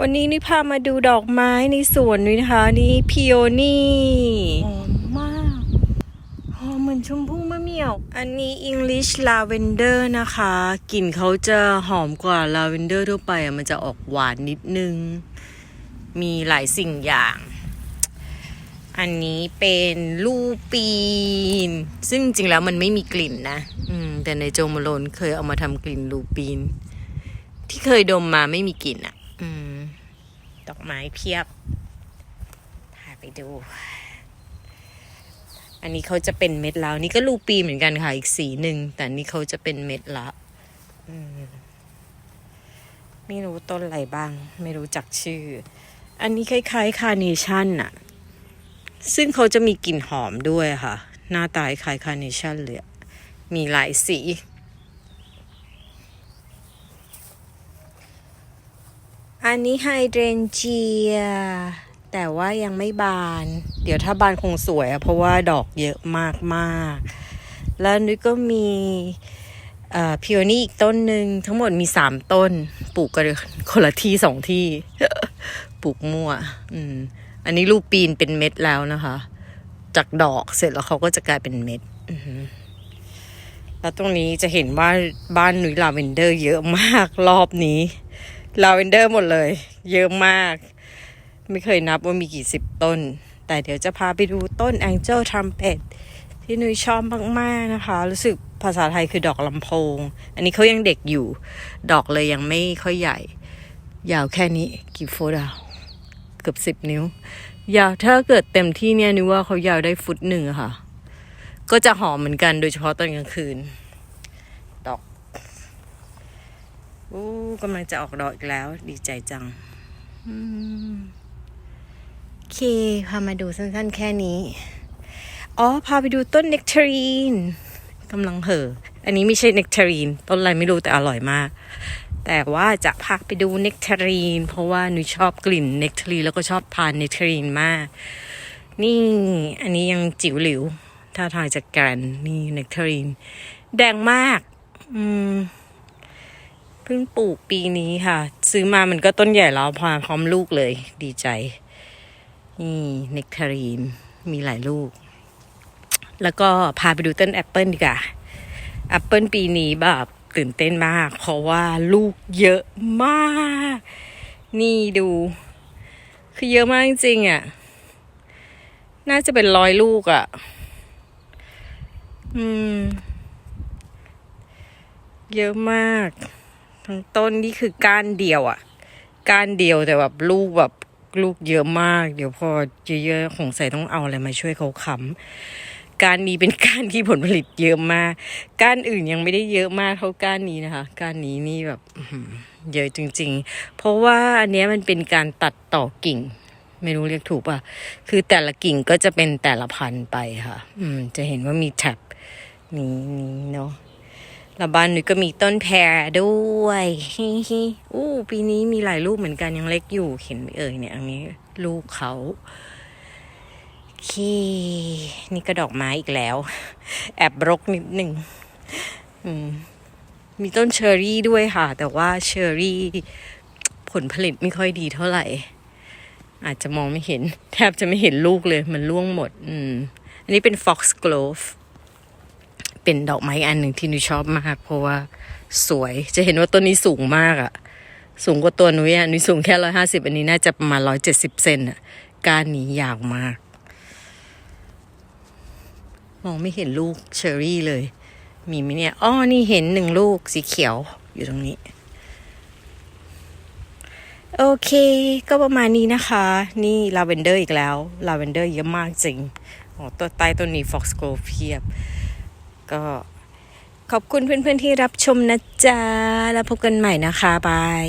วันนี้นี่พามาดูดอกไม้ในสวนนี่นะคะ นี่พิโอนี่หอมมากหอมเหมือนชมพู่มะเหมี่ยว อันนี้ English Lavender นะคะ กลิ่นเขาจะหอมกว่า Lavender ทั่วไปอะมันจะออกหวานนิดนึง มีหลายสิ่งอย่าง อันนี้เป็นลูปีน ซึ่งจริงๆแล้วมันไม่มีกลิ่นนะ อืม แต่ในโจมาโลนเคยเอามาทำกลิ่นลูปีน ที่เคยดมมาไม่มีกลิ่นอะ อืม ดอกไม้เพียบถ่ายไปดู อันนี้เขาจะเป็นเม็ดแล้วนี่ก็ลูปีเหมือนกันค่ะ อีกสีหนึ่ง แต่นี่เขาจะเป็นเม็ดละมไม่รู้ต้นอะไรบ้าง ไม่รู้จักชื่อ อันนี้คล้ายๆคาร์เนชั่นอะซึ่งเขาจะมีกลิ่นหอมด้วยค่ะ หน้าตาคล้ายคาร์เนชั่นเลย มีหลายสี อันนี้ไฮเดรนเจีย แต่ว่ายังไม่บาน เดี๋ยวถ้าบานคงสวยอะเพราะว่าดอกเยอะมากมากๆ แล้วนุ้ยก็มีพิโอนี่อีกต้นหนึ่งทั้งหมดมีสามต้น ปลูกกันคนละที่สองที่ ปลูกมั่ว อืม อันนี้ลูกปีนเป็นเม็ดแล้วนะคะ จากดอกเสร็จแล้วเขาก็จะกลายเป็นเม็ดแล้วตรงนี้จะเห็นว่าบ้านนุ้ยลาเวนเดอร์เยอะมากรอบนี้ ลาเวนเดอร์หมดเลย เยอะมาก ไม่เคยนับว่ามีกี่สิบต้น แต่เดี๋ยวจะพาไปดูต้น Angel Trumpet ที่นุ้ยชอบมาก ๆ นะคะ รู้สึกภาษาไทยคือดอกลำโพง อันนี้เขายังเด็กอยู่ ดอกเลยยังไม่ค่อยใหญ่ ยาวแค่นี้กี่ฟุตอะเกือบสิบนิ้ว ยาวถ้าเกิดเต็มที่เนี่ยนึกว่าเขายาวได้ฟุตหนึ่งค่ะ ก็จะหอมเหมือนกันโดยเฉพาะตอนกลางคืน ดอก อู้กำลังจะออกดอกอีกแล้ว ดีใจจังอืมโอเค พามาดูสั้นๆแค่นี้ อ๋อ พาไปดูต้นเนกทารีนกำลังเห่อ อันนี้ไม่ใช่เนกทารีน ต้นอะไรไม่รู้แต่อร่อยมาก แต่ว่าจะพาไปดูเนกทารีน เพราะว่าหนูชอบกลิ่นเนกทารีนแล้วก็ชอบทานเนกทารีนมาก นี่ อันนี้ยังจิ๋วหลิวท่าทางจะแกรนนี่เนกทารีน แดงมาก อืมเพิ่งปลูกปีนี้ค่ะ ซื้อมามันก็ต้นใหญ่แล้วพอพร้อมลูกเลย ดีใจ นี่เนกทารีนมีหลายลูก แล้วก็พาไปดูต้นแอปเปิลดีกว่าแอปเปิลปีนี้แบบตื่นเต้นมาก เพราะว่าลูกเยอะมาก นี่ดู คือเยอะมากจริงๆอะ น่าจะเป็นร้อยลูกอะ อืม เยอะมาก ทั้งต้นนี่คือก้านเดียวอะ่ะ ก้านเดียวแต่แบบลูกแบบลูกเยอะมาก เดี๋ยวพอเยอะๆคงใส่ต้องเอาอะไรมาช่วยเขาค้ำก้านนี้เป็นก้านที่ผลผลิตเยอะมากก้านอื่นยังไม่ได้เยอะมากเท่าก้านนี้นะคะก้านนี้นี่แบบเยอะจริง ๆ เพราะว่าอันนี้มันเป็นการตัดต่อกิ่ง ไม่รู้เรียกถูกป่ะ คือแต่ละกิ่งก็จะเป็นแต่ละพันธุ์ไปค่ะ อืม จะเห็นว่ามีแท็บนี้นี้เนาะ แล้วบ้านนุ้ยก็มีต้นแพรด้วยฮิฮิอู้ปีนี้มีหลายลูกเหมือนกันยังเล็กอยู่เห็นไหมเอ่ยเนี่ยอันนี้ลูกเขาโอเคนี่ก็ดอกไม้อีกแล้ว แอบรกนิดหนึ่งมีต้นเชอรี่ด้วยค่ะ แต่ว่าเชอร์รี่ผลผลิตไม่ค่อยดีเท่าไหร่ อาจจะมองไม่เห็น แทบจะไม่เห็นลูกเลย มันร่วงหมด อืม อันนี้เป็น foxglove เป็นดอกไม้อันหนึ่งที่นูชอบมาก เพราะว่าสวยจะเห็นว่าต้นนี้สูงมากอะสูงกว่าตัวนุ้ยอะนุ้ยสูงแค่ร้อยห้าสิบอันนี้น่าจะประมาณร้อยเจ็ดสิบเซนอะก้านนี้ยาวมาก มองไม่เห็นลูกเชอรี่เลย มีไหมเนี่ยอ้อนี่เห็นหนึ่งลูกสีเขียวอยู่ตรงนี้ โอเค ก็ประมาณนี้นะคะ นี่ลาเวนเดอร์อีกแล้วลาเวนเดอร์เยอะมากจริงอ๋อตัวใต้ต้นนี้ฟ็อกซ์โกลเพียบ ก็ขอบคุณเพื่อนๆที่รับชมนะจ๊ะ แล้วพบกันใหม่นะคะ บาย